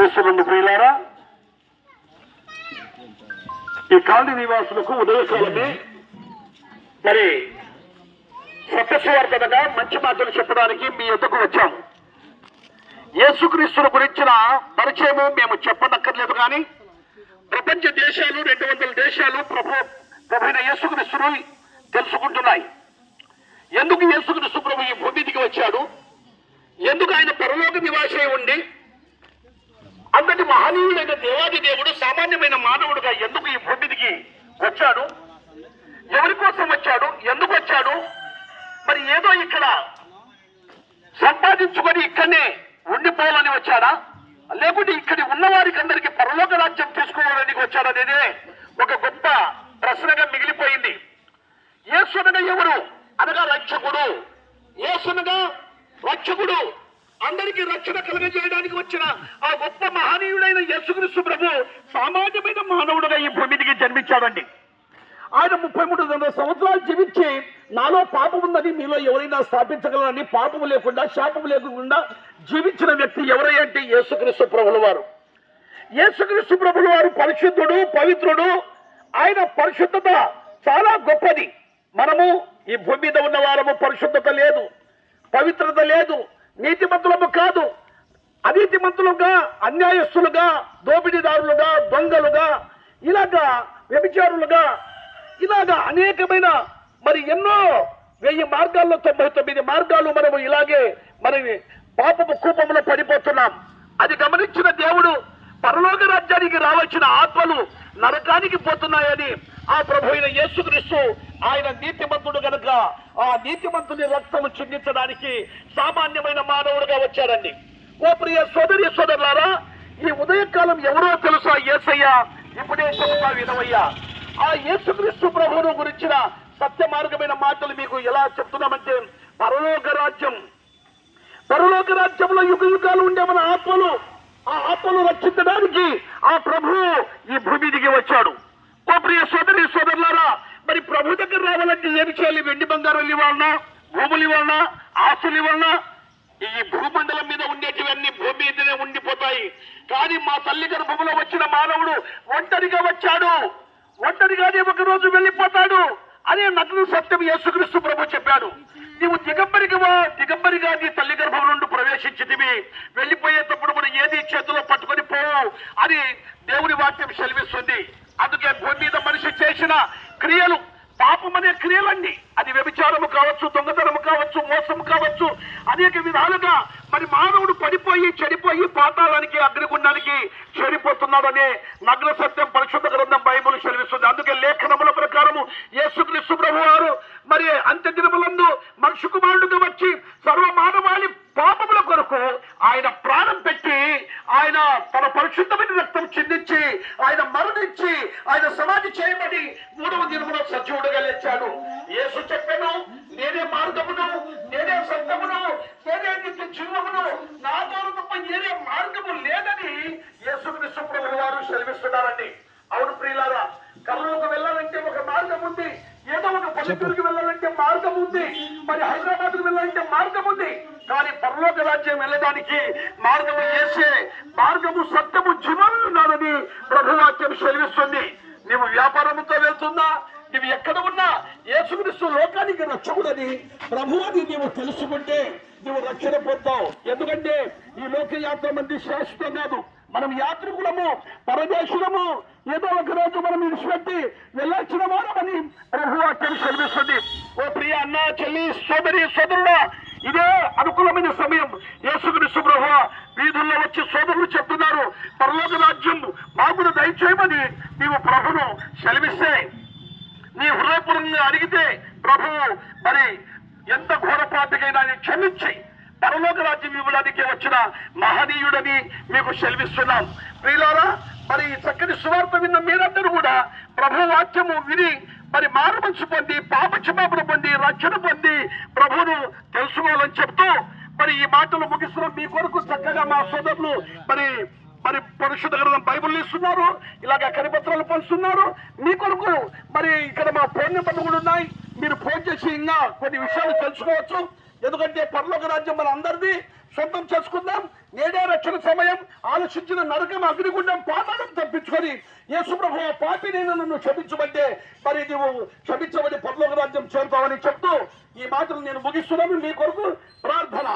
క్రీస్తునందు ప్రియులారా. ఈ కాలనీ నివాసులకు ఉదయకాలమే మరి సత్యస్వార్థనగా మంచి మాటలు చెప్పడానికి మీ ఎద్దకు వచ్చాము. యేసుక్రీస్తుల గురించిన పరిచయము మేము చెప్పనక్కర్లేదు కానీ ప్రపంచ దేశాలు రెండు వందల దేశాలు ప్రభు ప్రభుత్వ యేసుక్రీస్తును తెలుసుకుంటున్నాయి. ఎందుకు యేసుక్రీస్తు ప్రభు ఈ భూమికి వచ్చాడు? ఎందుకు ఆయన పరలోక నివాసే ఉండి మహనీయుడైన దేవాది దేవుడు సామాన్యమైన మానవుడుగా ఎందుకు ఈ భూమిదికి వచ్చాడు? ఎవరి కోసం వచ్చాడు? ఎందుకు వచ్చాడు? మరి ఏదో ఇక్కడ సంపాదించుకొని ఇక్కడనే ఉండిపోవాలని వచ్చాడా? లేకుంటే ఇక్కడ ఉన్న వారికి అందరికి పరలోక రాజ్యం తీసుకోవడానికి వచ్చాడనేదే ఒక గొప్ప ప్రశ్నగా మిగిలిపోయింది. యేసునగా ఎవరు? అనగా రక్షకుడు. యేసునగా రక్షకుడు. అందరికీ రక్షణ కలగజేయడానికి వచ్చిన ఆ గొప్ప మహనీయుడైన యేసుక్రీస్తు ప్రభు సామాన్యమైన మానవుడుగా ఈ భూమికి జన్మించాడండి. ఆయన ముప్పై మూడు వందల సంవత్సరాలు జీవించి నాలో పాపం ఉందని మీలో ఎవరైనా స్థాపించగలరని పాపము లేకుండా శాపము లేకుండా జీవించిన వ్యక్తి ఎవరై అంటే యేసుక్రీస్తు ప్రభుల వారు. యేసుక్రీస్తు ప్రభుల వారు పరిశుద్ధుడు పవిత్రుడు. ఆయన పరిశుద్ధత చాలా గొప్పది. మనము ఈ భూమి మీద ఉన్న వారము పరిశుద్ధత లేదు పవిత్రత లేదు. నీతిమంతులము కాదు అనీతిమంతులుగా అన్యాయస్తులుగా దోపిడీదారులుగా దొంగలుగా ఇలాగా వ్యభిచారులుగా ఇలాగా అనేకమైన మరి ఎన్నో వెయ్యి మార్గాల్లో తొంభై తొమ్మిది మార్గాలు మనము ఇలాగే మరి పాపపు కూపంలో పడిపోతున్నాం. అది గమనించిన దేవుడు పరలోక రాజ్యానికి రావాల్సిన ఆత్మలు నరకానికి పోతున్నాయని ఆ ప్రభు అయిన యేసుక్రీస్తు ఆయన నీతిమంతుడు గనుక ఆ నీతిమంతుని రక్తము చిందించడానికి సామాన్యమైన మానవుడుగా వచ్చాడండి. ఓ ప్రియ సోదరి సోదరులారా ఈ ఉదయకాలం ఎవరో తెలుసా యేసయ్య ఇప్పుడే చెప్తా వినవయ్యా. ఆ యేసుక్రీస్తు ప్రభువును గురించిన సత్య మార్గమైన మాటలు మీకు ఎలా చెప్తున్నామంటే పరలోక రాజ్యం. పరలోక రాజ్యంలో యుగ యుగాలు ఉండే మన ఆత్మలు ఆ ఆత్మలు రక్షించడానికి ఆ ప్రభువు ఈ భూమి దిగి వచ్చాడు. ఓ ప్రియ సోదరి సోదరుల ప్రభు దగ్గర రావాలంటే ఏమి చేయాలి? వెండి బంగారాలు ఇవ్వాలన్నా భూములు ఇవ్వాలన్నా ఆస్తులు ఇవ్వాలన్నా ఈ భూమండలం మీద ఉండేటివన్నీ భూమి మీదనే ఉండిపోతాయి. కానీ మా తల్లి గర్భంలో వచ్చిన మానవుడు ఒంటరిగా వచ్చాడు. ఒంటరిగానే ఒక రోజు వెళ్ళిపోతాడు. అనే నగ్న సత్యం యేసుక్రీస్తు ప్రభు చెప్పాడు. నీవు దిగంబరిగా దిగంబరిగా నీ తల్లి గర్భం నుండి ప్రవేశించితివి. వెళ్ళిపోయేటప్పుడు మనం ఏది చేతిలో పట్టుకొని పోవు అని దేవుని వాక్యం సెలవిస్తుంది. అందుకే భూమి మీద మనిషి చేసిన క్రియలు పాపం అనే క్రియలండి అది వ్యభిచారము కావచ్చు దొంగతనము కావచ్చు మోసము కావచ్చు అనేక విధాలుగా మరి మానవుడు పడిపోయి చెడిపోయి పాతాళానికి అగ్నిగుండానికి చేరిపోతున్నాడనే నగ్న సత్యం పరిశుద్ధ గ్రంథం బైబుల్ చదివిస్తుంది అందుకే లేఖనముల ప్రకారము యేసుక్రీస్తు ప్రభు వారు మరి అంత్య దినములందు మనుషు కుమారుడుగా వచ్చి సర్వ మానవాళి పాపముల కొరకు ఆయన ప్రాణం పెట్టి ఆయన తన పరిశుద్ధమైన రక్తం చిందించి ఆయన మరణించి ఆయన సమాధి చేయబడి మూడవ దినమున సజీవుడుగా లేచాడు. యేసు చెప్పాను నేనే మార్గమును నేనే సత్యమును నేనే నిత్య జీవమును నా ద్వారా తప్ప ఏదే మార్గము లేదని యేసు ప్రభువు వారు సెలవిస్తున్నారండి. అవును ప్రియులారా కళ్ళలోకి వెళ్ళాలంటే ఒక మార్గం ఉంది. ఏదో ఒక పల్లెటూరుకి వెళ్ళాలంటే మార్గం ఉంది? మరి హైదరాబాద్కు వెళ్ళాలంటే మార్గం ఉంది. కానీ పరలోక రాజ్యం వెళ్ళడానికి మార్గము చేసే మార్గము సత్యము జీవనం ప్రభువాక్యం సెలవిస్తుంది. నీవు వ్యాపారంతో వెళ్తున్నా నీవు ఎక్కడ ఉన్నా యేసుక్రీస్తు లోకానికి రక్షకుడని ప్రభువాన్ని నీవు తెలుసుకుంటే నువ్వు రక్షణ పొందావు ఎందుకంటే ఈ లోకయాత్ర మంది శాశ్వతం కాదు. మనం యాత్రికులము పరదేశులము ఏదో ఒక రోజు మనం విడిచిపెట్టి వెళ్ళొచ్చిన వారమని ప్రభువాక్యం సెలవిస్తుంది ఓ ప్రియ అన్న చెల్లి సోదరి సోదరుడా ఇదే అనుకూలమైన సమయం. యేసుక్రీస్తు ప్రభు వీధుల్లో వచ్చి సోదరులు చెప్తున్నారు పరలోక రాజ్యం మాకును దయచేయమని నీవు ప్రభును సెలవిస్తే నీ హృదయపూర్వంగా అడిగితే ప్రభు మరి ఎంత ఘోరపాటికైనా ఆయన క్షమించి పరలోక రాజ్యం ఇవ్వడానికి వచ్చిన మహనీయుడని మీకు సెలవిస్తున్నాం. ప్రియులారా మరి ఈ చక్కని సువార్త విన్న మీరందరూ కూడా ప్రభు వాక్యము విని మరి మారుమనసు పొంది పాపక్షమాపణ పొంది రక్షణ పొంది ప్రభువును తెలుసుకోవాలని చెప్తూ మరి ఈ మాటలు ముగిస్తున్నాం మీ కొరకు చక్కగా మా సోదరులు మరి మరి పరిశుద్ధ గ్రంథం బైబుల్ ఇస్తున్నారు ఇలాగ కరిపత్రాలు పంచుతున్నారు మీ కొరకు మరి ఇక్కడ మా ఫోన్ నెంబర్లు కూడా ఉన్నాయి. మీరు ఫోన్ చేసి ఇంకా కొన్ని విషయాలు తెలుసుకోవచ్చు. ఎందుకంటే పరలోక రాజ్యం మన అందరిది. సొంతం చేసుకుందాం. నేడే రక్షణ సమయం. ఆలోచించిన నరకం అగ్నిగుండం పాతాళం తప్పించుకొని యేసుప్రభు పాపి నేను నన్ను క్షమించమంటే మరి నువ్వు క్షమించబడి పరలోక రాజ్యం చేరుతావని చెప్తూ ఈ మాటలు నేను ముగిస్తున్నాను. మీ కొరకు ప్రార్థన.